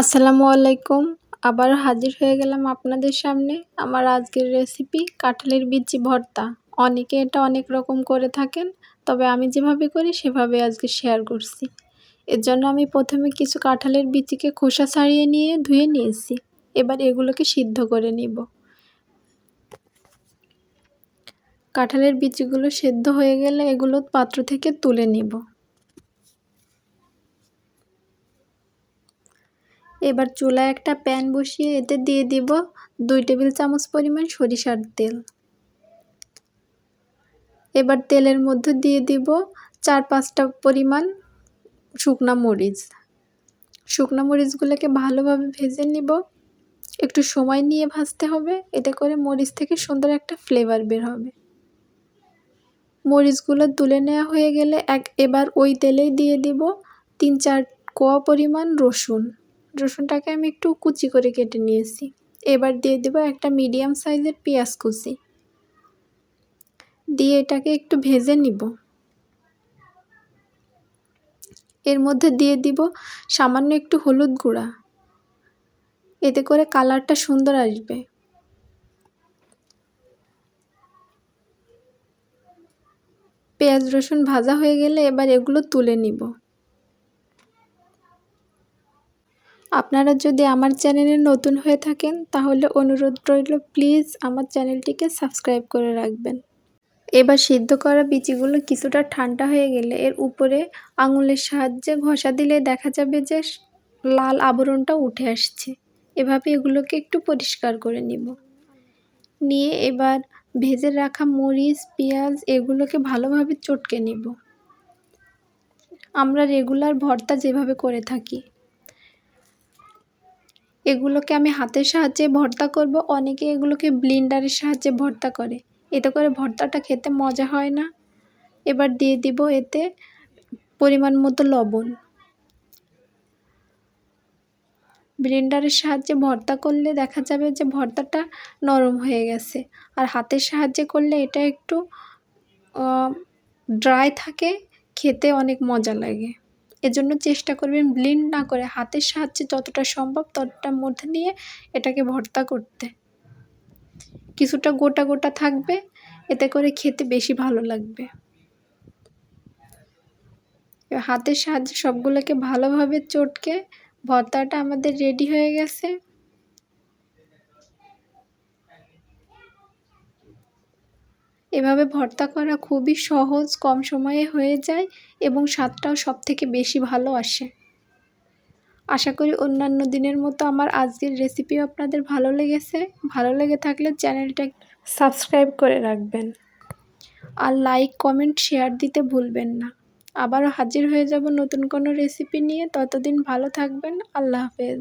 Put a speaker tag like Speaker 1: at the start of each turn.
Speaker 1: আসসালামু আলাইকুম। আবার হাজির হয়ে গেলাম আপনাদের সামনে আমার আজকের রেসিপি কাঁঠালের বিচি ভর্তা। অনেকে এটা অনেক রকম করে থাকেন, তবে আমি যেভাবে করি সেভাবে আজকে শেয়ার করছি। এর জন্য আমি প্রথমে কিছু কাঁঠালের বিচিকে খোসা ছাড়িয়ে নিয়ে ধুয়ে নিয়েছি। এবার এগুলোকে সিদ্ধ করে নিব। কাঁঠালের বিচিগুলো সেদ্ধ হয়ে গেলে এগুলো পাত্র থেকে তুলে নিব। এবার চুলায় একটা প্যান বসিয়ে এতে দিয়ে দিব দুই টেবিল চামচ পরিমাণ সরিষার তেল। এবার তেলের মধ্যে দিয়ে দিব চার পাঁচটা পরিমাণ শুকনা মরিচ। শুকনা মরিচগুলোকে ভালোভাবে ভেজে নিব। একটু সময় নিয়ে ভাজতে হবে, এতে করে মরিচ থেকে সুন্দর একটা ফ্লেভার বের হবে। মরিচগুলো তুলে নেওয়া হয়ে গেলে এক, এবার ওই তেলেই দিয়ে দিব তিন চার কোয়া পরিমাণ রসুন। রসুনটাকে আমি একটু কুচি করে কেটে নিয়েছি। এবার দিয়ে দেব একটা মিডিয়াম সাইজের পেঁয়াজ কুচি। দিয়ে এটাকে একটু ভেজে নিব। এর মধ্যে দিয়ে দিব সামান্য একটু হলুদ গুঁড়া। এতে করে কালারটা সুন্দর আসবে। পেঁয়াজ রসুন ভাজা হয়ে গেলে এবার এগুলো তুলে নিব। আপনারা যদি আমার চ্যানেলে নতুন হয়ে থাকেন, তাহলে অনুরোধ রইল প্লিজ আমার চ্যানেলটিকে সাবস্ক্রাইব করে রাখবেন। এবার সিদ্ধ করা বিচিগুলো কিছুটা ঠান্ডা হয়ে গেলে এর উপরে আঙুলের সাহায্যে ঘষা দিলে দেখা যাবে যে লাল আবরণটা উঠে আসছে। এভাবে এগুলোকে একটু পরিষ্কার করে নিব। নিয়ে এবার ভেজে রাখা মরিচ, পেঁয়াজ এগুলোকে ভালোভাবে চটকে নিব। আমরা রেগুলার ভর্তা যেভাবে করে থাকি এগুলোকে আমি হাতের সাহায্যে ভর্তা করব, অনেকে এগুলোকে ব্লিন্ডারের সাহায্যে ভর্তা করে। এতে করে ভর্তাটা খেতে মজা হয় না। এবার দিয়ে দিব এতে পরিমাণ মতো লবণ। ব্লেন্ডারের সাহায্যে ভর্তা করলে দেখা যাবে যে ভর্তাটা নরম হয়ে গেছে। আর হাতের সাহায্যে করলে এটা একটু ড্রাই থাকে, খেতে অনেক মজা লাগে। এজন্য চেষ্টা করবেন ব্লিন্ড না করে হাতের সাহায্যে যতটা সম্ভব ততটার মধ্যে নিয়ে এটাকে ভর্তা করতে। কিছুটা গোটা গোটা থাকবে, এতে করে খেতে বেশি ভালো লাগবে। হাতের সাহায্যে সবগুলোকে ভালোভাবে চটকে ভর্তাটা আমাদের রেডি হয়ে গেছে। এভাবে ভর্তা করা খুবই সহজ, কম সময়ে হয়ে যায় এবং স্বাদটাও সব থেকে বেশি ভালো আসে। আশা করি অন্যান্য দিনের মতো আমার আজকের রেসিপিও আপনাদের ভালো লেগেছে। ভালো লেগে থাকলে চ্যানেলটা সাবস্ক্রাইব করে রাখবেন। আর লাইক, কমেন্ট, শেয়ার দিতে ভুলবেন না। আবারও হাজির হয়ে যাব নতুন কোনো রেসিপি নিয়ে। ততদিন ভালো থাকবেন। আল্লাহ হাফেজ।